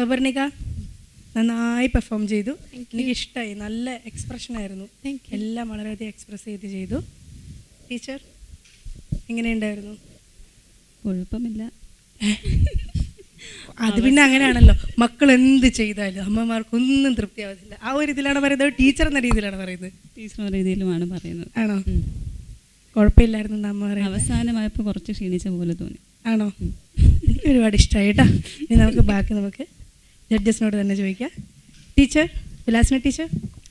സവർണിക നന്നായി പെർഫോം ചെയ്തു. എനിക്ക് ഇഷ്ടമായി നല്ല എക്സ്പ്രഷൻ ആയിരുന്നു. എല്ലാം വളരെയധികം എക്സ്പ്രസ് ചെയ്ത് ചെയ്തു. ടീച്ചർ എങ്ങനെയുണ്ടായിരുന്നു? കുഴപ്പമില്ല. അത് പിന്നെ അങ്ങനെയാണല്ലോ. മക്കൾ എന്ത് ചെയ്താലും അമ്മമാർക്കൊന്നും തൃപ്തിയാവത്തില്ല. ആ ഒരു ഇതിലാണ് പറയുന്നത്. ടീച്ചർ എന്ന രീതിയിലാണ് പറയുന്നത്. ടീച്ചർ എന്ന രീതിയിലുമാണ് പറയുന്നത്. ആണോ? കുഴപ്പമില്ലായിരുന്നു അമ്മ പറയുന്നത്. അവസാനമായപ്പോൾ കുറച്ച് ക്ഷീണിച്ച പോലെ തോന്നി. ആണോ? എനിക്ക് ഒരുപാട് ഇഷ്ടമായി കേട്ടോ. ഇനി നമുക്ക് ബാക്കി നമുക്ക് ജഡ്ജസിനോട് തന്നെ ചോദിക്കാം ടീച്ചർ വിലാസിന ടീച്ചർ?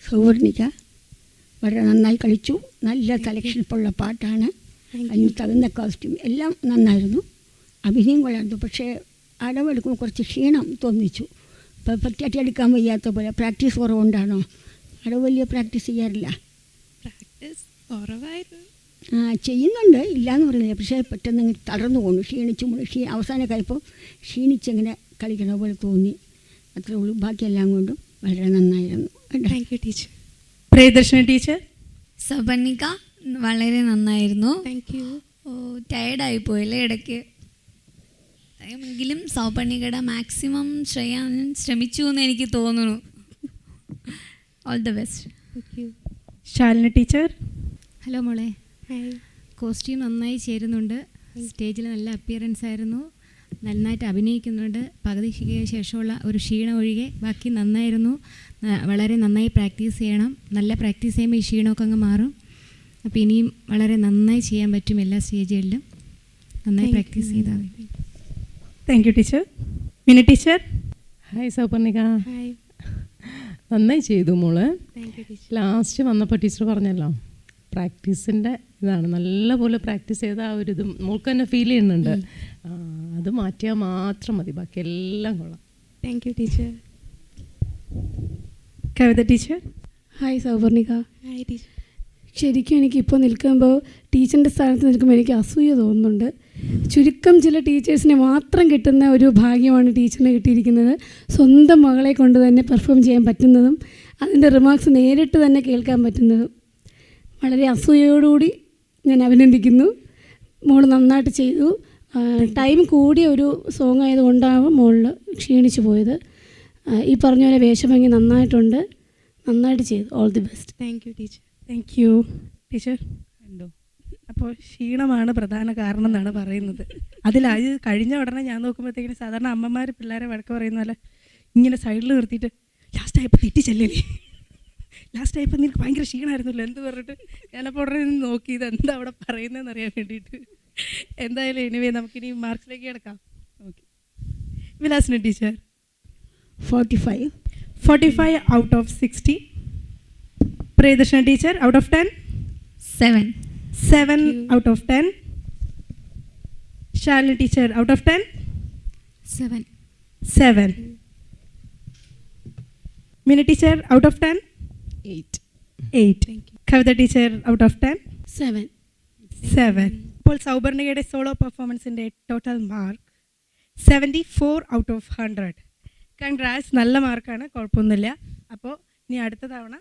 സൗവർണിക വളരെ നന്നായി കളിച്ചു. നല്ല സെലക്ഷൻ ഉള്ള പാട്ടാണ്. അതിന് തകുന്ന കോസ്റ്റ്യൂം എല്ലാം നന്നായിരുന്നു. അഭിനയം കൊള്ളായിരുന്നു. പക്ഷേ അടവെടുക്കുമ്പോൾ കുറച്ച് ക്ഷീണം തോന്നിച്ചു. പെർഫെക്റ്റായിട്ട് എടുക്കാൻ വയ്യാത്ത പോലെ പ്രാക്ടീസ് കുറവുകൊണ്ടാണോ? അടവ് വലിയ പ്രാക്ടീസ് ചെയ്യാറില്ല. പ്രാക്ടീസ് കുറവായിരുന്നു. ആ, ചെയ്യുന്നുണ്ട്. ഇല്ലയെന്ന് പറയുന്നില്ല. പക്ഷേ പെട്ടെന്ന് തളർന്നു പോകുന്നു ക്ഷീണിച്ചു ക്ഷീ അവസാനം കഴിയുമ്പോൾ ക്ഷീണിച്ചിങ്ങനെ കളിക്കണ പോലെ തോന്നി. അത്രേ ഉള്ളൂ. ബാക്കിയെല്ലാം കൊണ്ടും വളരെ നന്നായിരുന്നു thank you teacher Priyadarshana teacher? Sabarnika വളരെ നന്നായിരുന്നു. താങ്ക് യു ഓ ടയർഡായി പോയല്ലേ ഇടയ്ക്ക്. എങ്കിലും സൗപർണികയുടെ മാക്സിമം ചെയ്യാൻ ശ്രമിച്ചു എന്ന് എനിക്ക് തോന്നുന്നു. All the best thank you Shalina teacher? Hello മോളെ. ഹായ് കോസ്റ്റ്യൂം നന്നായി ചേരുന്നുണ്ട്. സ്റ്റേജിൽ നല്ല അപ്പിയറൻസ് ആയിരുന്നു. നന്നായിട്ട് അഭിനയിക്കുന്നുണ്ട്. പകുതിക്ക് ശേഷമുള്ള ഒരു ക്ഷീണം ഒഴികെ ബാക്കി നന്നായിരുന്നു. വളരെ നന്നായി പ്രാക്ടീസ് ചെയ്യണം. നല്ല പ്രാക്ടീസ് ചെയ്യുമ്പോൾ ഈ ക്ഷീണമൊക്കെ അങ്ങ് മാറും. അപ്പോൾ ഇനിയും വളരെ നന്നായി ചെയ്യാൻ പറ്റും എല്ലാ സ്റ്റേജുകളിലും. നന്നായി പ്രാക്ടീസ് ചെയ്താൽ മതി. Thank you teacher Mini teacher hi Sauparnika. Hi നന്നായി ചെയ്തു മോൾ. ലാസ്റ്റ് വന്നപ്പോൾ ടീച്ചർ പറഞ്ഞല്ലോ. പ്രാക്ടീസിന്റെ ഇതാണ്. നല്ലപോലെ പ്രാക്ടീസ് ചെയ്ത ആ ഒരു ഇതും മോൾക്ക് തന്നെ ഫീൽ ചെയ്യുന്നുണ്ട്. അത് മാറ്റിയാൽ മാത്രം മതി. ബാക്കി എല്ലാം കൊള്ളാം. Thank you teacher Kavitha teacher hi Sauvarnika. Hi teacher ശരിക്കും എനിക്ക് ഇപ്പോൾ നിൽക്കുമ്പോൾ ടീച്ചറിന്റെ സ്ഥാനത്ത് നിൽക്കുമ്പോൾ എനിക്ക് അസൂയ തോന്നുന്നുണ്ട്. ചുരുക്കം ചില ടീച്ചേഴ്സിനെ മാത്രം കിട്ടുന്ന ഒരു ഭാഗ്യമാണ് ടീച്ചറിന് കിട്ടിയിരിക്കുന്നത്. സ്വന്തം മകളെ കൊണ്ട് തന്നെ പെർഫോം ചെയ്യാൻ പറ്റുന്നതും അതിന്റെ റിമാർക്സ് നേരിട്ട് തന്നെ കേൾക്കാൻ പറ്റുന്നതും. വളരെ അസൂയയോടുകൂടി ഞാൻ അഭിനന്ദിക്കുന്നു. മോൾ നന്നായിട്ട് ചെയ്തു. ടൈം കൂടിയ ഒരു സോങ് ആയതുകൊണ്ടാണ് മോളിൽ ക്ഷീണിച്ചു പോയത്. ഈ പറഞ്ഞ പോലെ വേഷഭംഗി നന്നായിട്ടുണ്ട്. നന്നായിട്ട് ചെയ്തു. All the best thank you teacher thank you teacher ഉണ്ടോ അപ്പോൾ ക്ഷീണമാണ് പ്രധാന കാരണം എന്നാണ് പറയുന്നത്. അതിൽ അത് കഴിഞ്ഞ ഉടനെ ഞാൻ നോക്കുമ്പോഴത്തേക്കിന് സാധാരണ അമ്മമാർ പിള്ളേരെ വഴക്ക് പറയുന്ന പോലെ ഇങ്ങനെ സൈഡിൽ നിർത്തിയിട്ട് ലാസ്റ്റ് ആയപ്പോൾ തെറ്റിച്ചല്ലേ ലാസ്റ്റ് ആയപ്പോൾ നിനക്ക് ഭയങ്കര ക്ഷീണമായിരുന്നല്ലോ എന്ത് പറഞ്ഞിട്ട്? ഞാനപ്പോൾ ഉടനെ നിന്ന് നോക്കി ഇത് എന്താ അവിടെ പറയുന്നതെന്ന് അറിയാൻ വേണ്ടിയിട്ട്. എന്തായാലും എനിവേ നമുക്കിനി മാർക്സിലേക്ക് കിടക്കാം. Okay വിലാസിന് teacher forty five forty five out of sixty Priyadarshana teacher out of ten seven seven out of ten Shalini teacher out of ten seven seven Mini teacher out of ten eight eight Kavitha teacher out of ten seven seven ഇപ്പോൾ സൗപർണികയുടെ solo പെർഫോമൻസിന്റെ total mark seventy four out of hundred congrats നല്ല മാർക്കാണ് കുഴപ്പമൊന്നുമില്ല. അപ്പോൾ ഇനി അടുത്ത തവണ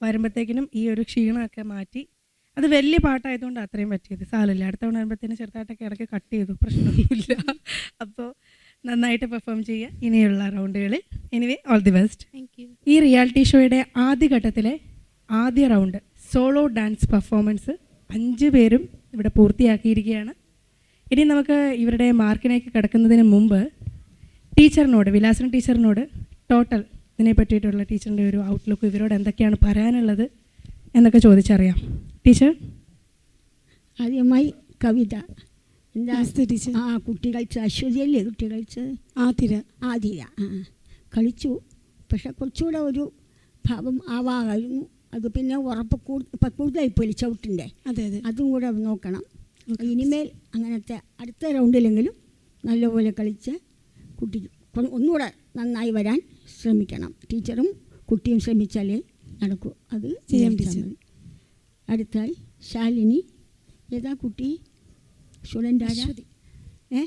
വരുമ്പോഴത്തേക്കിനും ഈ ഒരു ക്ഷീണമൊക്കെ മാറ്റി. അത് വലിയ പാട്ടായതുകൊണ്ട് അത്രയും പറ്റിയത്. സാരമില്ല. അടുത്ത തവണ വരുമ്പോഴത്തേനും ചെറുതായിട്ടൊക്കെ ഇടയ്ക്ക് കട്ട് ചെയ്തു. പ്രശ്നമൊന്നുമില്ല. അപ്പോൾ നന്നായിട്ട് പെർഫോം ചെയ്യുക. ഇനിയുള്ള റൗണ്ടുകളിൽ anyway all the best thank you ഈ റിയാലിറ്റി ഷോയുടെ ആദ്യ ഘട്ടത്തിലെ ആദ്യ റൗണ്ട് സോളോ ഡാൻസ് പെർഫോമൻസ് അഞ്ച് പേരും ഇവിടെ പൂർത്തിയാക്കിയിരിക്കുകയാണ്. ഇനി നമുക്ക് ഇവരുടെ മാർക്കിനേക്ക് കിടക്കുന്നതിന് മുമ്പ് ടീച്ചറിനോട് വിലാസൻ ടീച്ചറിനോട് ടോട്ടൽ ഇതിനെ പറ്റിയിട്ടുള്ള ടീച്ചറിന്റെ ഒരു ഔട്ട്ലുക്ക് ഇവരോട് എന്തൊക്കെയാണ് പറയാനുള്ളത് എന്നൊക്കെ ചോദിച്ചറിയാം. ടീച്ചർ? ആദ്യമായി കവിത. എന്താ? ആ കുട്ടി കളിച്ചു അശ്വതിയല്ലേ കുട്ടി കളിച്ചത്? ആതിര. ആതിര ആ കളിച്ചു. പക്ഷെ കുറച്ചുകൂടെ ഒരു ഭാവം ആവാമായിരുന്നു അത് പിന്നെ ഉറപ്പ് കൂടുതൽ കൂടുതലായിപ്പോയി ചവിട്ടിന്റെ. അതെ അതെ. അതും കൂടെ നോക്കണം. ഇനിമേൽ അങ്ങനത്തെ അടുത്ത റൗണ്ടിലെങ്കിലും നല്ലപോലെ കളിച്ച് കുട്ടി ഒന്നുകൂടെ നന്നായി വരാൻ ശ്രമിക്കണം. ടീച്ചറും കുട്ടിയും ശ്രമിച്ചാലേ നടക്കൂ. അത് ചെയ്യാൻ. അടുത്തായി ശാലിനി. ഏതാ കുട്ടി? സ്റ്റുഡന്റ് ആരാ? അശ്വതി. ഏ?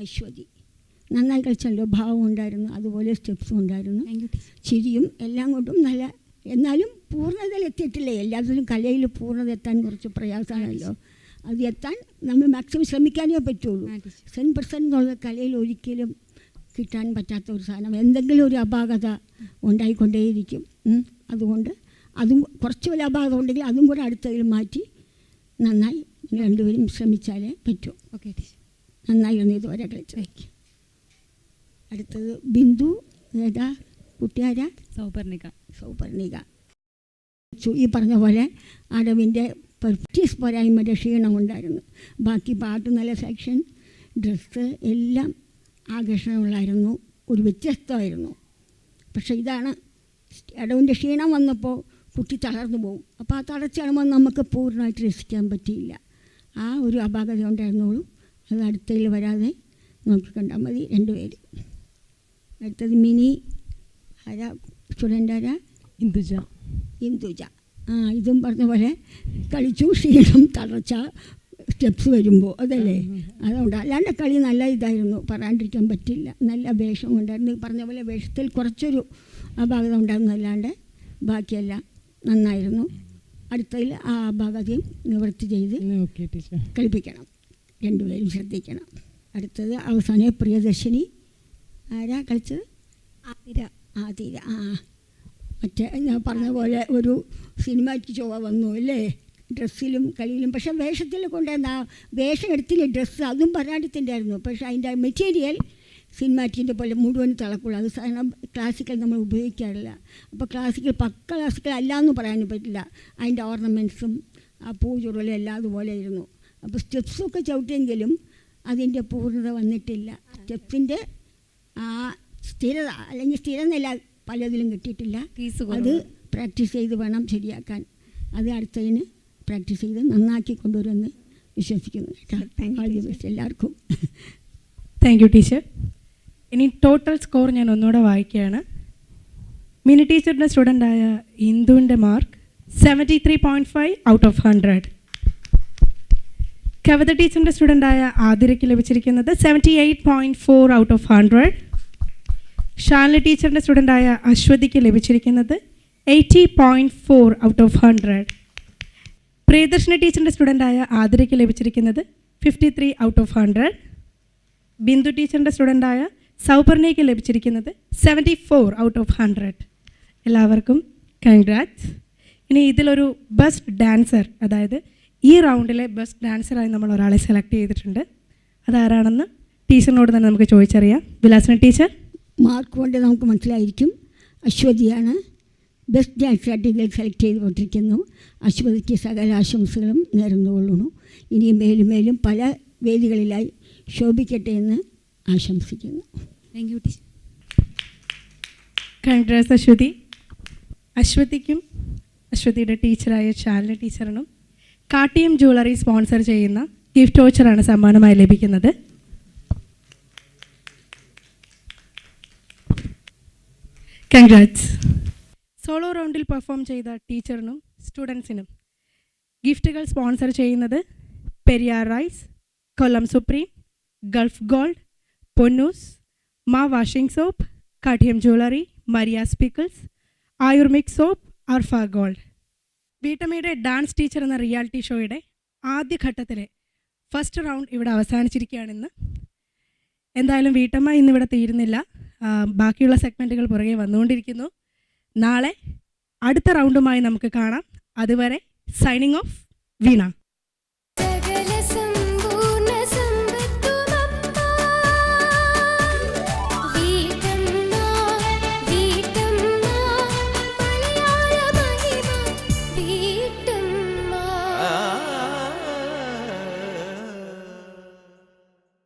അശ്വതി. നന്നായി കളിച്ചല്ലോ ഭാവം ഉണ്ടായിരുന്നു. അതുപോലെ സ്റ്റെപ്സും ഉണ്ടായിരുന്നു. ചിരിയും എല്ലാം കൊണ്ടും നല്ല എന്നാലും പൂർണതയിൽ എത്തിയിട്ടില്ലേ? എല്ലാത്തിലും കലയിൽ പൂർണത എത്താൻ കുറച്ച് പ്രയാസമാണല്ലോ. അത് എത്താൻ നമ്മൾ മാക്സിമം ശ്രമിക്കാനേ പറ്റുള്ളൂ. സെൻ പെർസെന്റ് എന്നുള്ള കലയിൽ ഒരിക്കലും കിട്ടാൻ പറ്റാത്ത ഒരു സാധനം. എന്തെങ്കിലും ഒരു അപാകത ഉണ്ടായിക്കൊണ്ടേയിരിക്കും. അതുകൊണ്ട് അതും കുറച്ച് വലിയ അപാകത ഉണ്ടെങ്കിൽ അതും കൂടെ അടുത്തതിൽ മാറ്റി നന്നായി രണ്ടുപേരും ശ്രമിച്ചാലേ പറ്റൂ. ഓക്കെ ടീച്ചർ ഒന്ന് ഇതുവരെ കളിച്ചു. അടുത്തത് ബിന്ദു ഏതാ? കുട്ടിയാര? സൗപർണിക. സൗപർണിക. ഈ പറഞ്ഞ പോലെ അടവിന്റെ പ്രാക്ടീസ് പോരായ്മയുടെ ക്ഷീണം ഉണ്ടായിരുന്നു. ബാക്കി പാട്ട് നല്ല സെക്ഷൻ ഡ്രസ്സ് എല്ലാം ആകർഷണമുള്ളായിരുന്നു. ഒരു വ്യത്യസ്തമായിരുന്നു. പക്ഷേ ഇതാണ് അടവിന്റെ ക്ഷീണം വന്നപ്പോൾ കുട്ടി തളർന്നു പോകും അപ്പോൾ ആ തളർച്ചയാണ് നമുക്ക് പൂർണമായിട്ട് രസിക്കാൻ പറ്റിയില്ല. ആ ഒരു അപാകത ഉണ്ടായിരുന്നുള്ളൂ അത് അടുത്തതിൽ വരാതെ നോക്കിക്കണ്ടാൽ മതി രണ്ടുപേരും അടുത്തത് മിനി ആരാ? സ്റ്റുഡന്റ് ആരാ? ഇന്ദുജ. ഇന്ദുജ. ആ ഇതും പറഞ്ഞ പോലെ കളിച്ചു ക്ഷീണം തളർച്ച സ്റ്റെപ്സ് വരുമ്പോൾ അതല്ലേ? അതുകൊണ്ട് അല്ലാണ്ട് കളി നല്ല ഇതായിരുന്നു പറയാണ്ടിരിക്കാൻ പറ്റില്ല. നല്ല വേഷം ഉണ്ടായിരുന്നു. പറഞ്ഞ പോലെ വേഷത്തിൽ കുറച്ചൊരു അപാകത ഉണ്ടായിരുന്നു അല്ലാണ്ട് ബാക്കിയെല്ലാം നന്നായിരുന്നു. അടുത്തതിൽ ആ ഭാഗത്തെയും നിവൃത്തി ചെയ്ത് കളിപ്പിക്കണം. രണ്ടുപേരും ശ്രദ്ധിക്കണം. അടുത്തത് അവസാനം പ്രിയദർശിനി. ആരാ കളിച്ചത്? ആതിര. ആതിര. ആ. മറ്റേ ഞാൻ പറഞ്ഞ പോലെ ഒരു സിനിമയ്ക്ക് ചൊവ്വ വന്നു അല്ലേ? ഡ്രസ്സിലും കളിയിലും. പക്ഷേ വേഷത്തിൽ കൊണ്ടുവന്ന വേഷം എടുത്തില്ല ഡ്രസ്സ്? അതും പരാണ്ടിത്തിന്റെ ആയിരുന്നു. പക്ഷേ അതിന്റെ മെറ്റീരിയൽ സിനിമാറ്റിന്റെ പോലെ മുഴുവൻ തിളക്കുള്ളൂ. അത് സാധനം ക്ലാസിക്കൽ നമ്മൾ ഉപയോഗിക്കാറില്ല. അപ്പോൾ ക്ലാസിക്കൽ പക്ക ക്ലാസിക്കൽ അല്ല എന്ന് പറയാനും പറ്റില്ല. അതിന്റെ ഓർണമെന്റ്സും ആ പൂചുറലും എല്ലാം അതുപോലെ ആയിരുന്നു അപ്പോൾ സ്റ്റെപ്സൊക്കെ ചവിട്ടിയെങ്കിലും അതിന്റെ പൂർണത വന്നിട്ടില്ല. സ്റ്റെപ്സിന്റെ ആ സ്ഥിരത അല്ലെങ്കിൽ സ്ഥിര നില പലതിലും കിട്ടിയിട്ടില്ല. അത് പ്രാക്ടീസ് ചെയ്ത് വേണം ശരിയാക്കാൻ. അത് അടുത്തതിന് പ്രാക്ടീസ് ചെയ്ത് നന്നാക്കി കൊണ്ടുവരുമെന്ന് വിശ്വസിക്കുന്നു. കേട്ടോ എല്ലാവർക്കും. താങ്ക് യു ടീച്ചർ ഇനി ടോട്ടൽ സ്കോർ ഞാൻ ഒന്നുകൂടെ വായിക്കുകയാണ്. മിനി ടീച്ചറിന്റെ സ്റ്റുഡന്റായ ഇന്ദുവിന്റെ mark seventy three point five out of hundred Kavitha ടീച്ചറിന്റെ സ്റ്റുഡന്റായ ആതിരയ്ക്ക് ലഭിച്ചിരിക്കുന്നത് seventy eight point four out of hundred Shalini ടീച്ചറിന്റെ സ്റ്റുഡന്റായ അശ്വതിക്ക് ലഭിച്ചിരിക്കുന്നത് eighty point four out of hundred Priyadarshana ടീച്ചറിന്റെ സ്റ്റുഡന്റായ ആതിരയ്ക്ക് ലഭിച്ചിരിക്കുന്നത് fifty three out of hundred Bindu ടീച്ചറിന്റെ സ്റ്റുഡന്റായ സൗപർണയ്ക്ക് ലഭിച്ചിരിക്കുന്നത് seventy four out of hundred എല്ലാവർക്കും കൺഗ്രാറ്റ്സ് ഇനി ഇതിലൊരു ബെസ്റ്റ് ഡാൻസർ അതായത് ഈ റൗണ്ടിലെ ബെസ്റ്റ് ഡാൻസറായി നമ്മൾ ഒരാളെ സെലക്ട് ചെയ്തിട്ടുണ്ട്. അതാരാണെന്ന് ടീച്ചറിനോട് തന്നെ നമുക്ക് ചോദിച്ചറിയാം. വിലാസന ടീച്ചർ. മാർക്ക് കൊണ്ട് നമുക്ക് മനസ്സിലായിരിക്കും. അശ്വതിയാണ് ബെസ്റ്റ് ഡാൻസറായിട്ട് ഇതിൽ സെലക്ട് ചെയ്തുകൊണ്ടിരിക്കുന്നു. അശ്വതിക്ക് സകല ആശംസകളും നേർന്നുകൊള്ളുന്നു. ഇനിയും മേലും മേലും പല വേദികളിലായി ശോഭിക്കട്ടെ എന്ന് ആശംസിക്കുന്നു. Thank you teacher congrats Aswathy അശ്വതിക്കും അശ്വതിയുടെ ടീച്ചറായ ശാലിനി ടീച്ചറിനും കാട്ടിയം ജ്വല്ലറി സ്പോൺസർ ചെയ്യുന്ന ഗിഫ്റ്റ് വോച്ചറാണ് സമ്മാനമായി ലഭിക്കുന്നത്. കൺഗ്രാറ്റ്സ് സോളോ റൗണ്ടിൽ പെർഫോം ചെയ്ത ടീച്ചറിനും സ്റ്റുഡൻസിനും ഗിഫ്റ്റുകൾ സ്പോൺസർ ചെയ്യുന്നത് Periyar rice Kollam supreme gulf gold Ponnoos മാ washing soap Kattiyam jewellery Maria's pickles Ayurmic soap Arfa gold. വീട്ടമ്മയുടെ ഡാൻസ് ടീച്ചർ എന്ന റിയാലിറ്റി ഷോയുടെ ആദ്യഘട്ടത്തിലെ ഫസ്റ്റ് റൗണ്ട് ഇവിടെ അവസാനിച്ചിരിക്കുകയാണിന്ന്. എന്തായാലും വീട്ടമ്മ ഇന്നിവിടെ തീരുന്നില്ല. ബാക്കിയുള്ള സെഗ്മെന്റുകൾ പുറകെ വന്നുകൊണ്ടിരിക്കുന്നു. നാളെ അടുത്ത റൗണ്ടുമായി നമുക്ക് കാണാം. അതുവരെ സൈനിങ് ഓഫ് വീണ.